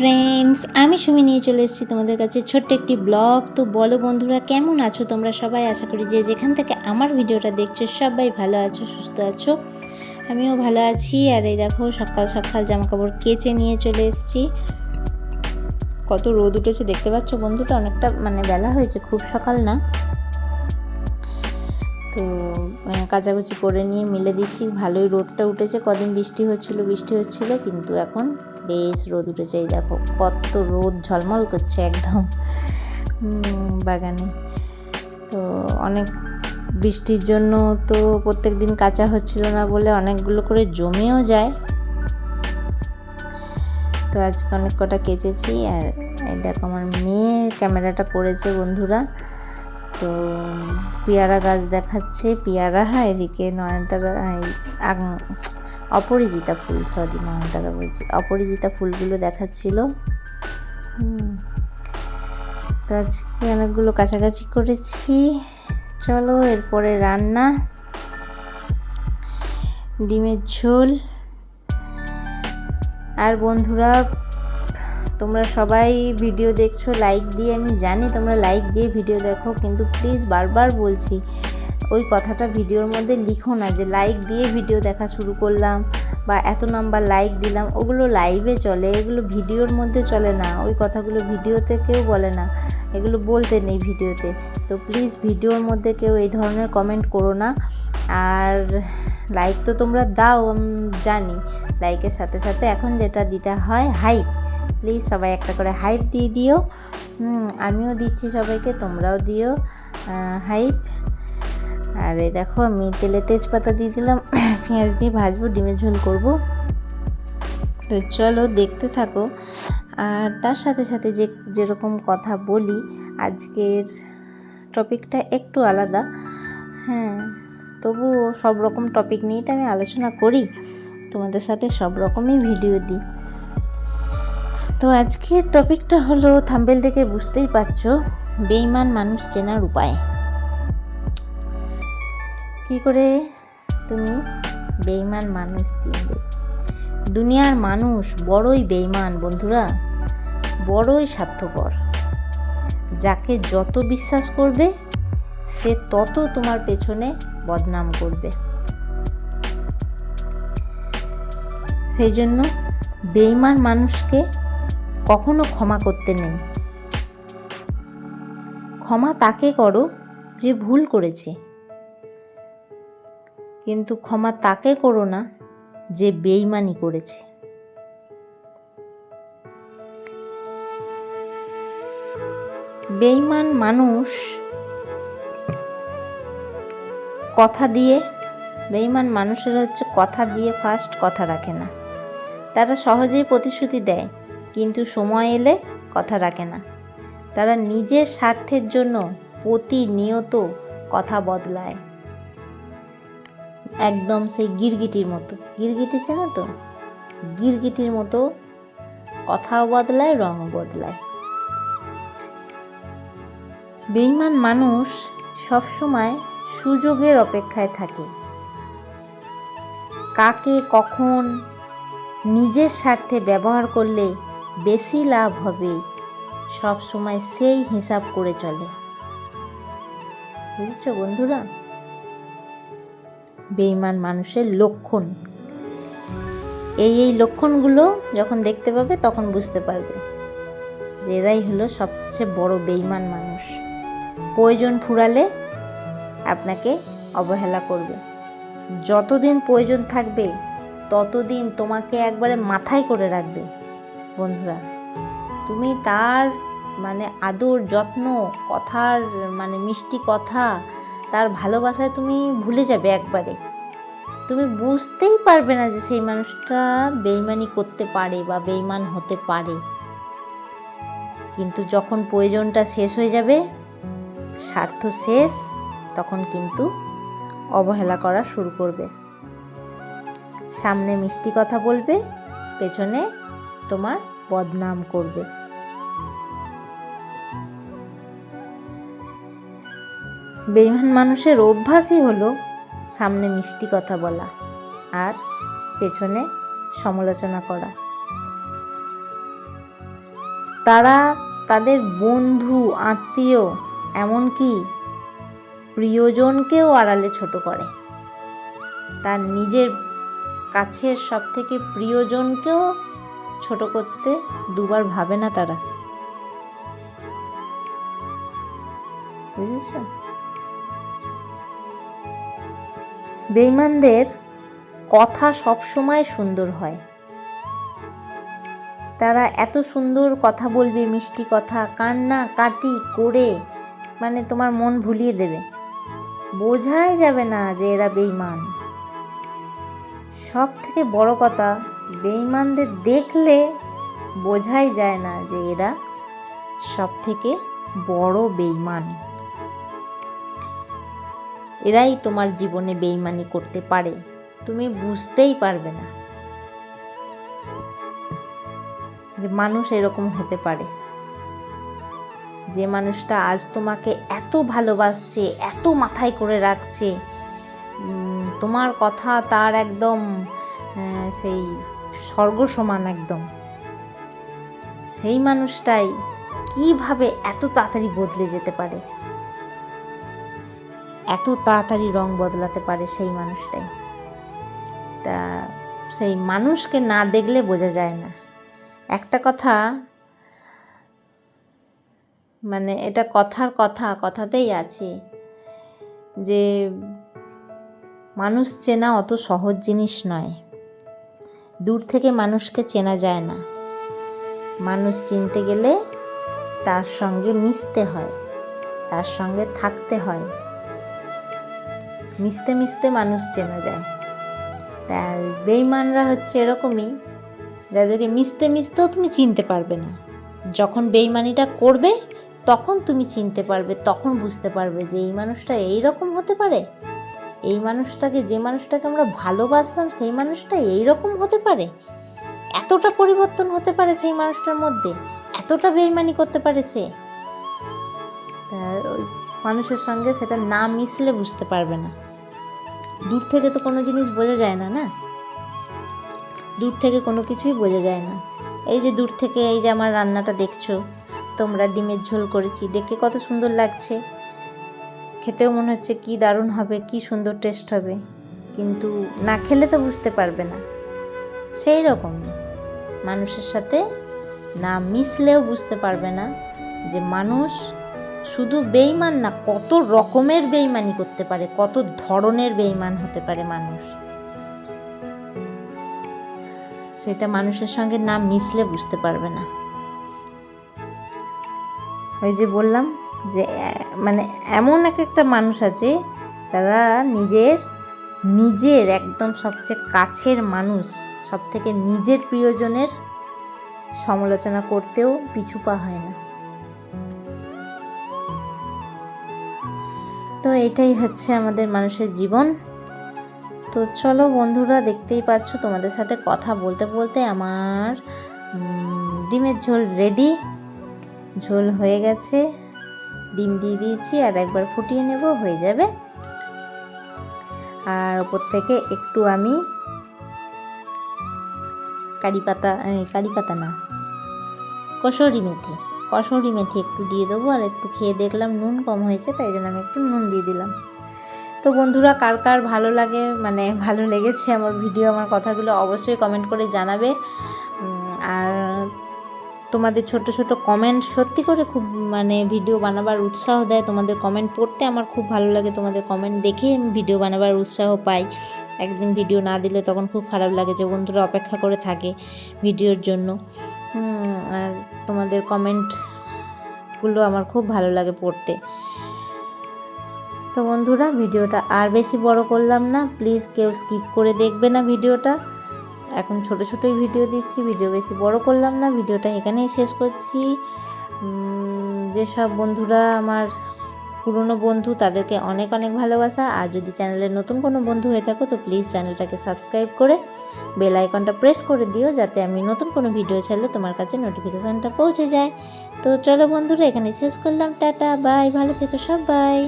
Friends আমি সুমি নিয়ে চলে এসেছি তোমাদের কাছে ছোট্ট একটি ব্লগ তো বলো বন্ধুরা, কেমন আছো তোমরা সবাই? আশা করি যে যেখান থেকে আমার ভিডিওটা দেখছ, সবাই ভালো আছো, সুস্থ আছো। আমিও ভালো আছি। আর এই দেখো, সকাল সকাল জামা কাপড় কেচে নিয়ে চলে এসেছি। কত রোদ উঠেছে দেখতে পাচ্ছ বন্ধুটা? অনেকটা মানে বেলা হয়েছে, খুব সকাল না? তো কাচাকুচি করে নিয়ে মিলে দিচ্ছি। ভালোই রোদটা উঠেছে। কদিন বৃষ্টি হচ্ছিল বৃষ্টি হচ্ছিল, কিন্তু এখন বেশ রোদ উঠেছে, এই দেখো, কত রোদ ঝলমল করছে একদম বাগানে। তো অনেক বৃষ্টির জন্য তো প্রত্যেক দিন কাঁচা হচ্ছিল না বলে অনেকগুলো করে জমেও যায়। তো আজকে অনেক কটা কেচেছি আর এই দেখো আমার মেয়ে ক্যামেরাটা করেছে বন্ধুরা। তো পেয়ারা গাছ দেখাচ্ছে, পেয়ারা, এদিকে নয়নতারা অপরাজিতা ফুল সরি নয়নতারা বলছি। অপরাজিতা ফুলগুলো দেখাচ্ছিল। তো আজকে অনেকগুলো কাছাকাছি করেছি। চলো, এরপরে রান্না। ডিমের ঝোল। আর বন্ধুরা, তোমরা সবাই ভিডিও দেখছ লাইক দিয়ে, আমি জানি তোমরা লাইক দিয়ে ভিডিও দেখো, কিন্তু প্লিজ বারবার বলছি ওই কথাটা ভিডিওর মধ্যে লিখো না যে লাইক দিয়ে ভিডিও দেখা শুরু করলাম বা এত নাম্বার লাইক দিলাম, ওগুলো লাইভে চলে, এগুলো ভিডিওর মধ্যে চলে না। ওই কথাগুলো ভিডিওতে কেউ বলে না, এগুলো বলতে নেই ভিডিওতে। তো প্লিজ ভিডিওর মধ্যে কেউ এই ধরনের কমেন্ট করো না। আর লাইক তো তোমরা দাও, আমি জানি। লাইকের সাথে সাথে এখন যেটা দিতে হয় হাইপ প্লিজ সবাই একটা করে হাইপ দিয়ে দিও। আমিও দিচ্ছি সবাইকে, তোমরাও দিও। হাইপ আর এই দেখো, আমি তেলে তেজপাতা দিয়ে দিলাম, পেঁয়াজ দিয়ে ভাজবো, ডিমের ঝোল করব। তো চলো দেখতে থাকো। আর তার সাথে সাথে যে, যেরকম কথা বলি, আজকের টপিকটা একটু আলাদা। হ্যাঁ তবুও সব রকম টপিক নিয়েই তো আমি আলোচনা করি। তোমাদের সাথে সব রকমই ভিডিও দিই। তো আজকের টপিকটা হলো থাম্বেল দেখে বুঝতেই পারছ বেইমান মানুষ চেনার উপায়। কি করে তুমি বেইমান মানুষ চিনবে? দুনিয়ার মানুষ বড়ই বেইমান বন্ধুরা, বড়ই স্বার্থপর। যাকে যত বিশ্বাস করবে, সে তত তোমার পেছনে বদনাম করবে। সেই জন্য বেইমান মানুষকে কখনো ক্ষমা করতে নেই। ক্ষমা তাকে করো যে ভুল করেছে। কিন্তু ক্ষমা তাকে করো না যে বেইমানি করেছে। বেইমান মানুষ কথা দিয়ে বেইমান মানুষের হচ্ছে কথা দিয়ে ফার্স্ট কথা রাখে না। তারা সহজেই প্রতিশ্রুতি দেয়, কিন্তু সময় এলে কথা রাখে না। তারা নিজের স্বার্থের জন্য প্রতিনিয়ত কথা বদলায়। একদম সেই গিরগিটির মতো। গিরগিটি চেনো তো? গিরগিটির মতো কথাও বদলায়, রঙও বদলায়। বেইমান মানুষ সবসময় সুযোগের অপেক্ষায় থাকে। কাকে কখন নিজের স্বার্থে ব্যবহার করলে বেশি লাভ হবে সব সময় সেই হিসাব করে চলে। বুঝেছ বন্ধুরা? বেইমান মানুষের লক্ষণ। এই এই লক্ষণগুলো যখন দেখতে পাবে, তখন বুঝতে পারবে এরাই হলো সবচেয়ে বড় বেইমান মানুষ। প্রয়োজন ফুরালে আপনাকে অবহেলা করবে। যতদিন প্রয়োজন থাকবে, ততদিন তোমাকে একবারে মাথায় করে রাখবে। বন্ধুরা, তুমি তার মানে আদর, যত্ন, কথার মানে মিষ্টি কথা তার ভালোবাসায় তুমি ভুলে যাবে একবারে। তুমি বুঝতেই পারবে না যে সেই মানুষটা বেইমানি করতে পারে বা বেইমান হতে পারে। কিন্তু যখন প্রয়োজনটা শেষ হয়ে যাবে, স্বার্থ শেষ, তখন কিন্তু অবহেলা করা শুরু করবে। সামনে মিষ্টি কথা বলবে, পেছনে তোমার বদনাম করবে। বেইমান মানুষের অভ্যাসই হলো সামনে মিষ্টি কথা বলা আর পেছনে সমালোচনা করা। তারা তাদের বন্ধু, আত্মীয়, এমনকি প্রিয়জনকেও আড়ালে ছোট করে। তার নিজের কাছের সব থেকে প্রিয়জনকেও ছোট করতে দুবার ভাবে না তারা। বুঝেছ? বেইমানদের কথা সবসময় সুন্দর হয়। তারা এত সুন্দর কথা বলবে, মিষ্টি কথা, কান্না কাটি করে মানে তোমার মন ভুলিয়ে দেবে। বোঝাই যাবে না যে এরা বেইমান সব থেকে বড় কথা বেইমানদের দেখলে বোঝাই যায় না যে এরা সব থেকে বড় বেইমান এরাই তোমার জীবনে বেইমানি করতে পারে। তুমি বুঝতেই পারবে না যে মানুষ এরকম হতে পারে। যে মানুষটা আজ তোমাকে এত ভালোবাসছে, এত মাথায় করে রাখছে তোমার কথা তার একদম সেই স্বর্গ সমান একদম। সেই মানুষটাই কীভাবে এত তাড়াতাড়ি বদলে যেতে পারে? এত তাড়াতাড়ি রং বদলাতে পারে সেই মানুষটাই। তা সেই মানুষকে না দেখলে বোঝা যায় না। একটা কথা মানে এটা কথার কথা, কথাতেই আছে যে মানুষ চেনা অত সহজ জিনিস নয়। দূর থেকে মানুষকে চেনা যায় না। মানুষ চিনতে গেলে তার সঙ্গে মিশতে হয়, তার সঙ্গে থাকতে হয়। মিশতে মিশতে মানুষ চেনা যায়। তার বেইমানরা হচ্ছে এরকমই, যাদেরকে মিশতে মিশতেও তুমি চিনতে পারবে না। যখন বেইমানিটা করবে, তখন তুমি চিনতে পারবে, তখন বুঝতে পারবে যে এই মানুষটা এই রকম হতে পারে। এই মানুষটাকে, যে মানুষটাকে আমরা ভালোবাসলাম, সেই মানুষটা এই রকম হতে পারে। এতটা পরিবর্তন হতে পারে সেই মানুষটার মধ্যে, এতটা বেইমানি করতে পারে সে। তা ওই মানুষের সঙ্গে সেটা না মিশলে বুঝতে পারবে না। দূর থেকে তো কোনো জিনিস বোঝা যায় না না? দূর থেকে কোনো কিছুই বোঝা যায় না। এই যে দূর থেকে এই যে আমার রান্নাটা দেখছ, তোমরা ডিমের ঝোল করেছি, দেখে কত সুন্দর লাগছে। খেতেও মনে হচ্ছে কি দারুণ হবে, কি সুন্দর টেস্ট হবে। কিন্তু না খেলে তো বুঝতে পারবে না। সেই রকম। মানুষের সাথে না মিশলেও বুঝতে পারবে না যে মানুষ শুধু বেইমান না, কত রকমের বেইমানি করতে পারে, কত ধরনের বেইমান হতে পারে মানুষ। সেটা মানুষের সঙ্গে না মিশলে বুঝতে পারবে না। ওই যে বললাম যে মানে এমন এক একটা মানুষ আছে, তারা নিজের নিজের একদম সবচেয়ে কাছের মানুষ সব থেকে নিজের প্রিয়জনের সমালোচনা করতেও পিছু পা হয় না। তো এটাই হচ্ছে আমাদের মানুষের জীবন। তো চলো বন্ধুরা, দেখতেই পাচ্ছ তোমাদের সাথে কথা বলতে বলতে আমার ডিমের ঝোল রেডি ঝোল হয়ে গেছে। ডিম দিয়ে দিয়েছি আর একবার ফুটিয়ে নেব, হয়ে যাবে। আর ওপর থেকে একটু আমি কারি পাতা কারি পাতা না, কসুরি মেথি। কসুরি মেথি একটু দিয়ে দেবো আর একটু খেয়ে দেখলাম নুন কম হয়েছে, তাই জন্য আমি একটু নুন দিয়ে দিলাম। তো বন্ধুরা, কার কার ভালো লাগে মানে ভালো লেগেছে আমার ভিডিও, আমার কথাগুলো অবশ্যই কমেন্ট করে জানাবে। আর তোমাদের ছোট ছোট কমেন্ট সত্যি করে খুব মানে ভিডিও বানাবার উৎসাহ দেয়। তোমাদের কমেন্ট পড়তে আমার খুব ভালো লাগে, তোমাদের কমেন্ট দেখে আমি ভিডিও বানাবার উৎসাহ পাই। একদিন ভিডিও না দিলে তখন খুব খারাপ লাগে যে বন্ধুরা অপেক্ষা করে থাকে ভিডিওর জন্য। তোমাদের কমেন্টগুলো আমার খুব ভালো লাগে পড়তে। তো বন্ধুরা, ভিডিওটা আর বেশি বড় করলাম না। প্লিজ কেউ স্কিপ করে দেখবে না ভিডিওটা। এখন ছোট ছোটোই ভিডিও দিচ্ছি ভিডিও বেশি বড় করলাম না। ভিডিওটা এখানেই শেষ করছি। যেসব বন্ধুরা আমার পুরনো বন্ধু, তাদেরকে অনেক অনেক ভালোবাসা। আর যদি চ্যানেলের নতুন কোনো বন্ধু হয়ে থাকো, তো প্লিজ চ্যানেলটাকে সাবস্ক্রাইব করে বেল আইকনটা প্রেস করে দিও, যাতে আমি নতুন কোনো ভিডিও ছাড়লে তোমার কাছে নোটিফিকেশানটা পৌঁছে যায়। তো চলো বন্ধুরা এখানে শেষ করলাম। টাটা বাই ভালো থেকো সব বাই